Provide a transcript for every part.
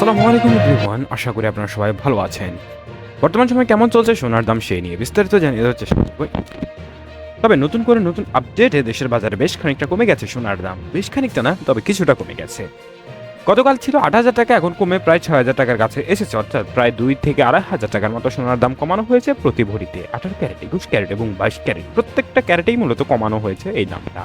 আসসালামু আলাইকুম এভরিওয়ান আশা করি আপনারা সবাই ভালো আছেন। বর্তমান সময় কেমন চলছে সোনার দাম সেই নিয়ে বিস্তারিত জানিয়ে দেওয়ার চেষ্টা করব। তবে নতুন করে নতুন আপডেটে দেশের বাজারে বেশ খানিকটা কমে গেছে সোনার দাম। বেশ খানিকটা না, তবে কিছুটা কমে গেছে। গতকাল ছিল আট হাজার টাকা, এখন কমে প্রায় ছয় হাজার টাকার কাছে এসেছে, অর্থাৎ প্রায় দুই থেকে আড়াই হাজার টাকার মতো সোনার দাম কমানো হয়েছে প্রতি ভরিতে। আঠারো ক্যারেট, একুশ ক্যারেট এবং বাইশ ক্যারেট, প্রত্যেকটা ক্যারেটেই মূলত কমানো হয়েছে এই দামটা।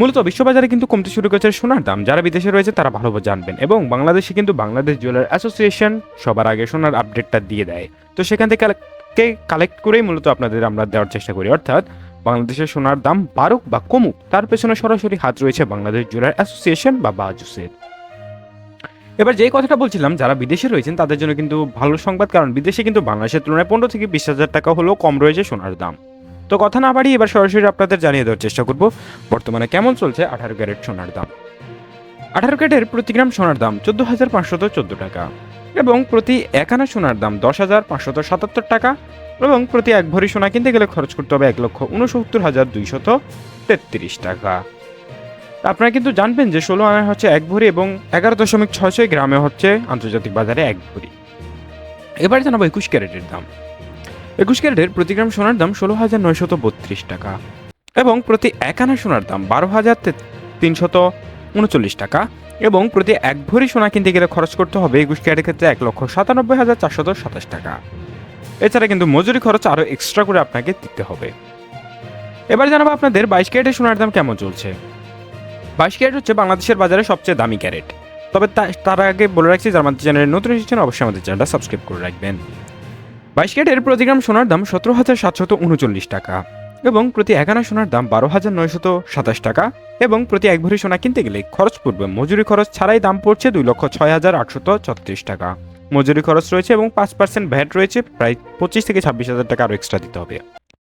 মূলত বিশ্ববাজারে কিন্তু কমতে শুরু করেছে সোনার দাম। যারা বিদেশে রয়েছে তারা ভালোভাবে জানবেন। এবং বাংলাদেশে কিন্তু বাংলাদেশ জুয়েলার অ্যাসোসিয়েশন সবার আগে সোনার আপডেটটা দিয়ে দেয়। তো সেখান থেকে কালেক্ট করেই মূলত আপনাদের আমরা দেওয়ার চেষ্টা করি। অর্থাৎ বাংলাদেশের সোনার দাম বাড়ুক বা কমুক, তার পেছনে সরাসরি হাত রয়েছে বাংলাদেশ জুয়েলার অ্যাসোসিয়েশন বা বাজুসের। এবার যে কথাটা বলছিলাম, যারা বিদেশে রয়েছেন তাদের জন্য কিন্তু ভালো সংবাদ, কারণ বিদেশে কিন্তু বাংলাদেশের তুলনায় পনেরো থেকে বিশ হাজার টাকা হলেও কম রয়েছে সোনার দাম। তো কথা না বাড়িয়ে এবার সরাসরি আপনাদের জানিয়ে দেওয়ার চেষ্টা করব। বর্তমানে কেমন চলছে আঠারো ক্যারেট সোনার দাম? আঠারো ক্যারেটের প্রতি গ্রাম সোনার দাম চোদ্দ হাজার পাঁচশত চোদ্দ টাকা এবং প্রতি এক আনা সোনার দাম দশ হাজার পাঁচশত সাতাত্তর টাকা এবং প্রতি এক ভরি সোনা কিনতে গেলে খরচ করতে হবে এক লক্ষ উনসত্তর হাজার দুইশত তেত্রিশ টাকা। আপনারা কিন্তু জানবেন যে ষোলো আনা হচ্ছে এক ভরি এবং এগারো দশমিক ছয় ছয় গ্রামে হচ্ছে আন্তর্জাতিক বাজারে এক ভরি এবার জানাব একুশ ক্যারেটের দাম। একুশ ক্যারেটের প্রতি গ্রাম সোনার দাম ষোলো হাজার নয়শত বত্রিশ টাকা এবং প্রতি এক আনা সোনার দাম বারো হাজার তিনশত উনচল্লিশ টাকা এবং প্রতি এক ভরি সোনা কিনতে গেলে খরচ করতে হবে একুশ ক্যারেটের ক্ষেত্রে এক লক্ষ সাতানব্বই হাজার চারশত সাতাশ টাকা। এছাড়া কিন্তু মজুরি খরচ আরও এক্সট্রা করে আপনাকে দিতে হবে। এবার জানাব আপনাদের বাইশ ক্যারেটের সোনার দাম কেমন চলছে। বাইশ ক্যারেট হচ্ছে বাংলাদেশের বাজারে সবচেয়ে দামি ক্যারেট। তবে তার আগে বলে রাখছি, যারা আমাদের চ্যানেলে নতুন এসেছেন, অবশ্যই আমাদের চ্যানেলটা সাবস্ক্রাইব করে রাখবেন। বাইশ ক্যারেটের প্রতি গ্রাম সোনার দাম সতেরো হাজার সাতশত উনচল্লিশ টাকা এবং প্রতি একানা সোনার দাম বারো হাজার নয়শত সাতাশ টাকা এবং প্রতি এক ভরি সোনা কিনতে গেলে খরচ পড়বে মজুরি খরচ ছাড়াই দাম পড়ছে দুই লক্ষ ছয় হাজার আটশত ছত্রিশ টাকা। মজুরি খরচ রয়েছে এবং পাঁচ পার্সেন্ট ভ্যাট রয়েছে, প্রায় পঁচিশ থেকে ছাব্বিশ হাজার টাকা আরও এক্সট্রা দিতে হবে।